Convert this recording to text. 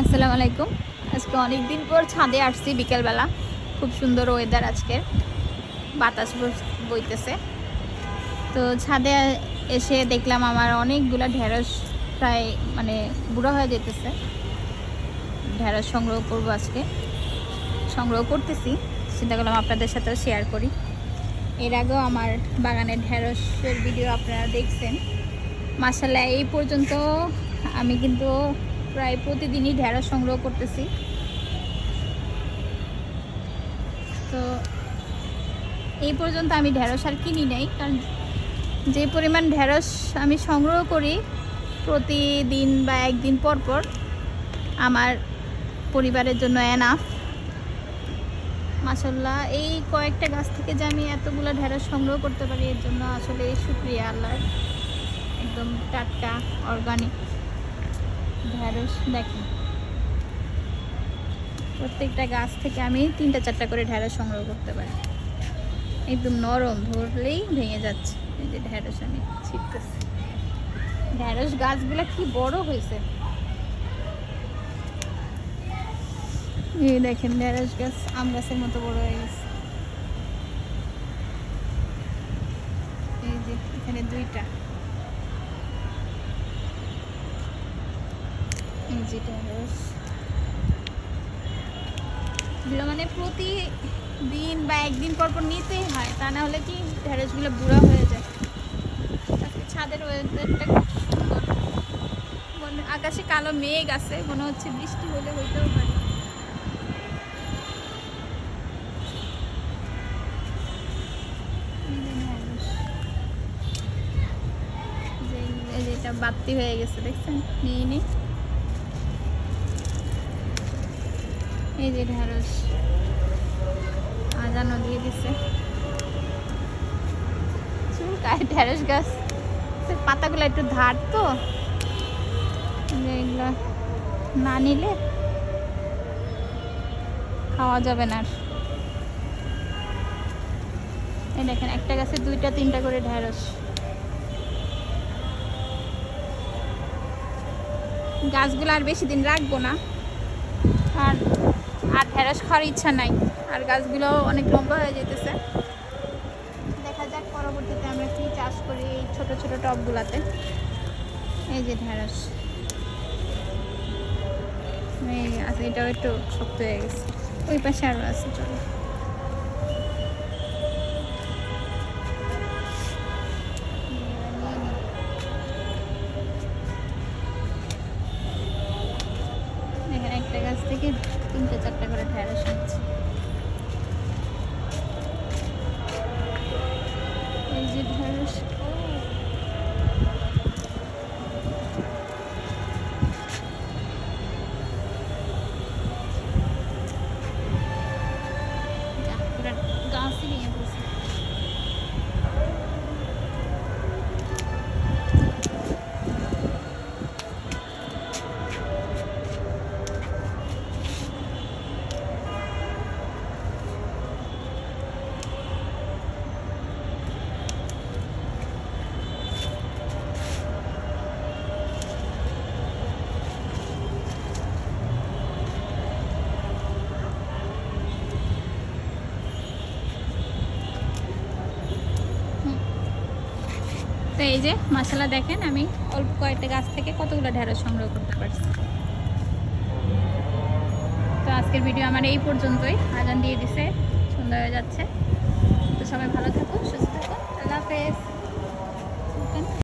আসসালামু আলাইকুম। আজকে অনেক দিন পর ছাদে আসছি বিকেলবেলা। খুব সুন্দর ওয়েদার আজকের বাতাস বইতেছে। তো ছাদে এসে দেখলাম আমার অনেকগুলা ঢেঁড়স প্রায় মানে বুড়ো হয়ে যেতেছে। ঢেঁড়স সংগ্রহ করব আজকে। সংগ্রহ করতেছি। চিন্তা করলাম আপনাদের সাথেও শেয়ার করি। এর আগেও আমার বাগানের ঢেঁড়সের ভিডিও আপনারা দেখছেন। মাসাল্লাহ এই পর্যন্ত আমি কিন্তু প্রায় প্রতিদিনই ঢেঁড়স সংগ্রহ করতেছি। তো এই পর্যন্ত আমি ঢেঁড়স আর কিনি নাই, কারণ যে পরিমাণ ঢেঁড়স আমি সংগ্রহ করি প্রতিদিন বা একদিন পর পর, আমার পরিবারের জন্য এনাফ মাসাল্লাহ এই কয়েকটা গাছ থেকে যে আমি এতগুলো ঢেঁড়স সংগ্রহ করতে পারি, এর জন্য আসলে শুক্রিয়া আল্লাহর। একদম টাটকা অর্গানিক ঢেঁড়স দেখেন। প্রত্যেকটা গাছ থেকে আমি তিনটা, চারটা করে ঢেঁড়স সংগ্রহ করতে পারি। একদম নরম, ধরলেই ভেঙে যাচ্ছে। এই যে ঢেঁড়স আমি ছিটতেছি। ঢেঁড়স গাছগুলা কি বড় হয়েছে? এই দেখেন ঢেঁড়স গাছ আম গাছের মতো বড় হয়ে গেছে। এই যে, এখানে দুইটা। যে ঢেঁড়স এগুলো মানে প্রতিদিন বা একদিন পর পর নিতেই হয়, তা না হলে কি ঢেঁড়সগুলো বুড়া হয়ে যায়। ছাদের ওয়েদারটা খুব সুন্দর। আকাশে কালো মেঘ আছে, মনে হচ্ছে বৃষ্টি হলে হইতেও পারে। বাত্তি হয়ে গেছে, দেখছেন? নিয়ে নিই। এই যে ঢেঁড়স। আজানও দিয়ে দিছে। ঢেঁড়স গাছ। পাতাগুলো একটু ধার তো। এগুলো না নিলে খাওয়া যাবে না এই দেখেন, একটা গাছে দুইটা, তিনটা করে ঢেঁড়স। গাছগুলো আর বেশি দিন রাখব না। আর আর ঢেঁড়স খাওয়ার ইচ্ছা নাই। আর গাছগুলো অনেক লম্বা হয়ে যেতেছে দেখা যাক, পরবর্তীতে আমরা কি চাষ করি এই ছোট ছোটো টবগুলোতে। এই যে ঢেঁড়স। আছে, এটাও একটু শক্ত হয়ে গেছে। ওই পাশে আরও আছে, চলো। গাছ থেকে তিনটে চারটে করে ঢেঁড়স হচ্ছে এই যে ঢেঁড়স তো এই যে মশলা দেখেন, আমি অল্প কয়েকটা গাছ থেকে কতগুলো ঢেঁড়স সংগ্রহ করতে পারছি। তো আজকের ভিডিও আমার এই পর্যন্তই। আগান দিয়ে দিছে সুন্দর হয়ে যাচ্ছে। তো সবাই ভালো থাকুন, সুস্থ থাকুন। আল্লাহ হাফেজ।